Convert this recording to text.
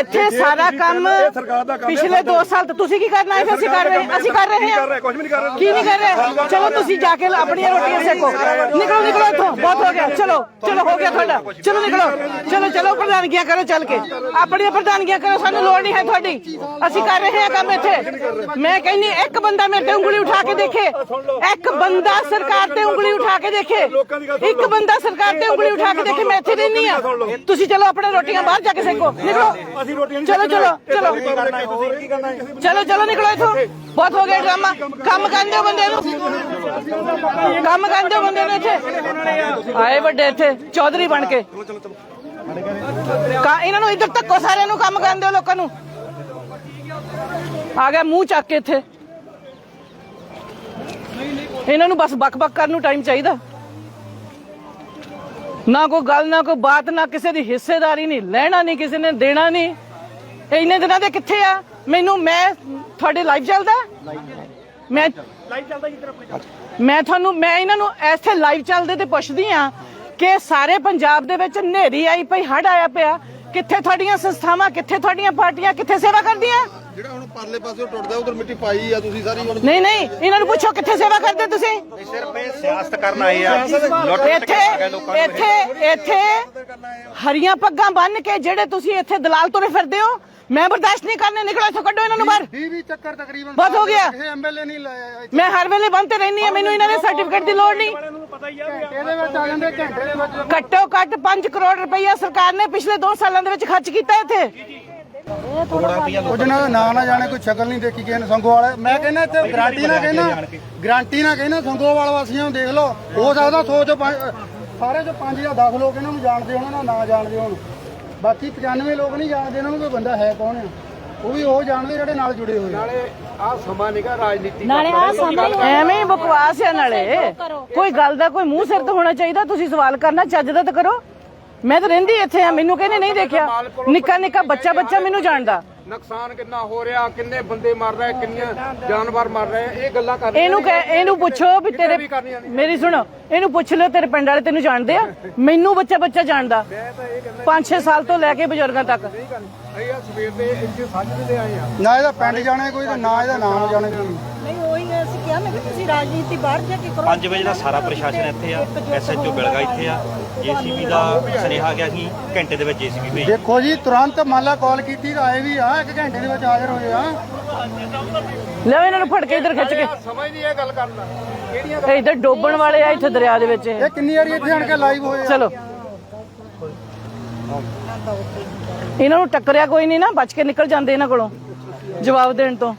ਇੱਥੇ ਸਾਰਾ ਕੰਮ। ਪਿਛਲੇ 2 ਸਾਲ ਤੋਂ ਤੁਸੀਂ ਕੀ ਕਰਨਾ ਹੈ? ਅਸੀਂ ਕਰ ਰਹੇ ਹਾਂ ਅਸੀਂ ਕਰ ਰਹੇ ਹਾਂ। ਕੁਝ ਵੀ ਨਹੀਂ ਕਰ ਰਹੇ ਕੀ ਨਹੀਂ ਕਰ ਰਹੇ? ਚਲੋ ਤੁਸੀਂ ਜਾ ਕੇ ਆਪਣੀਆਂ ਰੋਟੀਆਂ ਸੇਕੋ। ਨਿਕਲੋ ਨਿਕਲੋ ਇੱਥੋਂ। ਬਹੁਤ ਹੋ ਗਿਆ। ਚਲੋ ਚਲੋ ਹੋ ਗਿਆ ਤੁਹਾਡਾ। ਚਲੋ ਨਿਕਲੋ। ਚਲੋ ਚਲੋ ਪ੍ਰਧਾਨਗੀਆਂ ਕਰੋ ਚੱਲ ਕੇ। ਆਪਣੀਆਂ ਪ੍ਰਧਾਨਗੀਆਂ ਕਰੋ ਸਾਨੂੰ ਲੋੜ ਨਹੀਂ ਹੈ ਤੁਹਾਡੀ। ਅਸੀਂ ਕਰ ਰਹੇ ਹਾਂ ਕੰਮ ਇੱਥੇ। ਮੈਂ ਕਹਿੰਨੀ ਇੱਕ ਬੰਦਾ ਮੇਰੇ ਤੇ ਉਂਗਲੀ ਉਠਾ ਕੇ ਦੇਖੇ। ਇੱਕ ਬੰਦਾ ਸਰਕਾਰ ਤੇ ਉਂਗਲੀ ਉਠਾ ਕੇ ਦੇਖੇ। ਇੱਕ ਬੰਦਾ ਸਰਕਾਰ ਤੇ ਉਂਗਲੀ ਉਠਾ ਕੇ ਦੇਖੇ ਮੈਂ ਇੱਥੇ ਰਹਿਨੀ ਆ ਤੁਸੀਂ ਚਲੋ ਆਪਣੇ ਰੋਟੀਆਂ ਬਾਹਰ ਜਾ ਕੇ ਸੇਕੋ। ਨਿਕਲੋ। ਅਸੀਂ ਰੋਟੀਆਂ ਚਲੋ ਚਲੋ ਚਲੋ। ਹੈ ਹੈ। ਚਲੋ ਚਲੋ ਨਿਕਲੋ ਇੱਥੋਂ। ਬਹੁਤ ਹੋ ਗਿਆ ਡਰਾਮਾ। ਕੰਮ ਕਰਨ ਦਿਓ ਬੰਦੇ ਨੂੰ। ਕੰਮ ਕਰਨ ਦਿਓ ਬੰਦੇ ਨੂੰ ਇੱਥੇ। ਆਏ ਵੱਡੇ ਇੱਥੇ ਚੌਧਰੀ ਬਣ ਕੇ। ਕਾ ਇਹਨਾਂ ਨੂੰ ਇੱਧਰ ਧੱਕੋ ਸਾਰਿਆਂ ਨੂੰ ਕੰਮ ਕਰਨ ਦਿਓ ਲੋਕਾਂ ਨੂੰ। ਆ ਗਿਆ ਮੂੰਹ ਚੱਕ ਕੇ ਇੱਥੇ। ਇਹਨਾਂ ਨੂੰ ਬਸ ਬਕ-ਬਕ ਕਰਨ ਨੂੰ ਟਾਈਮ ਚਾਹੀਦਾ। ਨਾ ਕੋਈ ਗੱਲ ਨਾ ਕੋਈ ਬਾਤ ਨਾ ਕਿਸੇ ਦੀ ਹਿੱਸੇਦਾਰੀ ਨਹੀਂ ਲੈਣਾ ਨਹੀਂ ਕਿਸੇ ਨੇ ਦੇਣਾ ਨਹੀਂ। ਇੰਨੇ ਦਿਨਾਂ ਦੇ ਕਿੱਥੇ ਆ? ਮੈਨੂੰ ਮੈਂ ਤੁਹਾਡੇ ਲਾਈਵ ਚੱਲਦਾ? ਮੈਂ ਲਾਈਵ ਚੱਲਦਾ ਮੈਂ ਤੁਹਾਨੂੰ ਮੈਂ ਇਹਨਾਂ ਨੂੰ ਇੱਥੇ ਲਾਈਵ ਚੱਲਦੇ ਤੇ ਪੁੱਛਦੀ ਆ ਕਿ ਸਾਰੇ ਪੰਜਾਬ ਦੇ ਵਿੱਚ ਹਨੇਰੀ ਆਈ ਪਈ ਹੜ ਆਇਆ ਪਿਆ। ਕਿੱਥੇ ਤੁਹਾਡੀਆਂ ਸੰਸਥਾਵਾਂ ਕਿੱਥੇ ਤੁਹਾਡੀਆਂ ਪਾਰਟੀਆਂ ਕਿੱਥੇ ਸੇਵਾ ਕਰਦੀਆਂ? ਜਿਹੜਾ ਹੁਣ ਪਰਲੇ ਪਾਸੇ ਟੁੱਟਦਾ ਉਧਰ ਮਿੱਟੀ ਪਾਈ ਆ ਤੁਸੀਂ ਸਾਰੀ ਹੁਣ ਨਹੀਂ ਨਹੀਂ ਇਹਨਾਂ ਨੂੰ ਪੁੱਛੋ ਕਿੱਥੇ ਸੇਵਾ ਕਰਦੇ ਤੁਸੀਂ? ਸਿਰਫ ਇਹ ਸਿਆਸਤ ਕਰਨ ਆਏ ਆ। ਲੁੱਟ ਇੱਥੇ ਇੱਥੇ ਇੱਥੇ ਹਰੀਆਂ ਪੱਗਾਂ ਬੰਨ ਕੇ ਜਿਹੜੇ ਤੁਸੀਂ ਇੱਥੇ ਦਲਾਲ ਤੁਰੇ ਫਿਰਦੇ ਹੋ ਮੈਂ ਬਰਦਾਸ਼ਤ ਨਹੀਂ ਕਰਨੇ ਨਿਕਲੋ ਇੱਥੋਂ ਕੱਢੋ ਇਹਨਾਂ ਨੂੰ ਬਾਹਰ। 20 ਚੱਕਰ ਤਕਰੀਬਨ ਬਹੁਤ ਹੋ ਗਿਆ। ਇਹ ਐਮਐਲਏ ਨਹੀਂ ਲਾਇਆ ਮੈਂ ਹਰ ਵੇਲੇ ਬੰਦ ਤੇ ਰਹਿਣੀ ਆ ਮੈਨੂੰ ਇਹਨਾਂ ਦੇ ਸਰਟੀਫਿਕੇਟ ਦੀ ਲੋੜ ਨਹੀਂ। ਇਹਦੇ ਵਿੱਚ ਆ ਜਾਂਦੇ ਘੰਟੇ ਦੇ ਵਿੱਚ ਘੱਟੋ ਘੱਟ 5 ਕਰੋੜ ਰੁਪਈਆ ਸਰਕਾਰ ਨੇ ਪਿਛਲੇ 2 ਸਾਲਾਂ ਦੇ ਵਿੱਚ ਖਰਚ ਕੀਤਾ ਇੱਥੇ। ਉਹ ਜਿਹਨਾਂ ਦਾ ਨਾਂ ਨਾ ਜਾਣੇ ਕੋਈ ਸ਼ਕਲ ਨਹੀਂ ਦੇਖੀ ਕਿਸੇ ਨੇ ਸੰਗੋਵਾਲ ਮੈਂ ਕਹਿੰਦਾ ਇੱਥੇ ਗਾਰੰਟੀ ਨਾ ਕਹਿੰਦਾ ਗਾਰੰਟੀ ਨਾ ਕਹਿੰਦਾ ਸੰਗੋਵਾਲ ਵਾਸੀਆਂ ਨੂੰ ਦੇਖ ਲਓ। ਹੋ ਸਕਦਾ ਸੋਚ ਸਾਰੇ ਚੋਂ 5 ਜਾਂ 10 ਲੋਕ ਇਹਨਾਂ ਨੂੰ ਜਾਣਦੇ ਹੋਣ ਨਾ ਨਾ ਜਾਣਦੇ ਹੋਣ। ਬਾਕੀ 95 ਲੋਕ ਨਹੀਂ ਜਾਣਦੇ ਇਹਨਾਂ ਨੂੰ ਕੋਈ ਬੰਦਾ ਹੈ ਕੌਣ ਆ? ਉਹ ਵੀ ਉਹ ਜਾਣਦੇ ਜਿਹੜੇ ਨਾਲ ਜੁੜੇ ਹੋਏ ਆ। ਨਾਲੇ ਆ ਸਮਾਂ ਐਵੇਂ ਹੀ ਬਕਵਾਸ ਆ ਨਾਲੇ। ਕੋਈ ਗੱਲ ਦਾ ਕੋਈ ਮੂੰਹ ਸਿਰ ਤੇ ਹੋਣਾ ਚਾਹੀਦਾ ਤੁਸੀਂ ਸਵਾਲ ਕਰਨਾ ਚੱਜ ਦਾ ਤਾਂ ਕਰੋ। ਮੈਂ ਤਾਂ ਰਹਿੰਦੀ ਇੱਥੇ ਆ ਮੈਨੂੰ ਕਹਿੰਦੇ ਨਹੀਂ ਦੇਖਿਆ। ਨਿੱਕਾ ਨਿੱਕਾ ਬੱਚਾ ਬੱਚਾ ਮੈਨੂੰ ਜਾਣਦਾ। ਨੁਕਸਾਨ ਕਿੰਨਾ ਹੋ ਰਿਹਾ ਕਿੰਨੇ ਬੰਦੇ ਮਰ ਰਹੇ ਕਿੰਨੀਆਂ ਜਾਨਵਰ ਮਰ ਰਹੇ ਇਹ ਗੱਲਾਂ ਕਰ ਇਹਨੂੰ ਕਹਿ ਇਹਨੂੰ ਪੁੱਛੋ ਵੀ ਤੇਰੇ ਮੇਰੀ ਸੁਣੋ ਇਹਨੂੰ ਪੁੱਛ ਲਿਓ ਤੇਰੇ ਪਿੰਡ ਵਾਲੇ ਤੈਨੂੰ ਜਾਣਦੇ ਆ। ਮੈਨੂੰ ਬੱਚਾ ਬੱਚਾ ਜਾਣਦਾ। 5-6 ਸਾਲ ਤੋਂ ਲੈ ਕੇ ਬਜ਼ੁਰਗਾਂ ਤੱਕ। ਅਸੀਂ ਆ ਸਵੇਰ ਦੇ ਇੱਥੇ ਸਾਂਝੇ ਦੇ ਆਏ ਆ। ਨਾ ਇਹਦਾ ਪਿੰਡ ਜਾਣੇ ਕੋਈ ਤੇ ਨਾ ਇਹਦਾ ਨਾਮ ਜਾਣੇ ਕੋਈ। ਅਸੀਂ ਕਿਹਾ ਮੈਂ ਕਿ ਤੁਸੀਂ ਰਾਜਨੀਤੀ ਬਾਹਰ ਜਾ ਕੇ ਕਰੋ। 5 ਵਜੇ ਦਾ ਸਾਰਾ ਪ੍ਰਸ਼ਾਸਨ ਇੱਥੇ ਆ ਐਸਐਚਓ ਬਿਲਗਾ ਇੱਥੇ ਆ ਜੀਸੀਬੀ ਦਾ ਸੁਨੇਹਾ ਗਿਆ ਸੀ ਘੰਟੇ ਦੇ ਵਿੱਚ ਜੀਸੀਬੀ ਭੇਜ। ਦੇਖੋ ਜੀ ਤੁਰੰਤ ਮੰਨ ਲਾ ਕਾਲ ਕੀਤੀ ਤਾਂ ਆਏ ਵੀ ਆ ਇੱਕ ਘੰਟੇ ਦੇ ਵਿੱਚ ਹਾਜ਼ਰ ਹੋਏ ਆ। ਲਿਓ ਇਹਨਾਂ ਨੂੰ ਫੜ ਕੇ ਇੱਧਰ ਖਿੱਚ ਕੇ। ਸਮਝਦੀ ਇਹ ਗੱਲ ਕਰਨਾ ਕਿਹੜੀਆਂ ਇਹ ਇੱਧਰ ਡੋਬਣ ਵਾਲੇ ਆ ਇੱਥੇ ਦਰਿਆ ਦੇ ਵਿੱਚ। ਇਹ ਇਹ ਕਿੰਨੀ ਵਾਰੀ ਇੱਥੇ ਆਣ ਕੇ ਲਾਈਵ ਹੋਏ ਆ? ਚਲੋ। ਇਹਨਾਂ ਨੂੰ ਟੱਕਰਿਆ ਕੋਈ ਨਹੀਂ ਨਾ ਬਚ ਕੇ ਨਿਕਲ ਜਾਂਦੇ ਇਹਨਾਂ ਕੋਲੋਂ ਜਵਾਬ ਦੇਣ ਤੋਂ।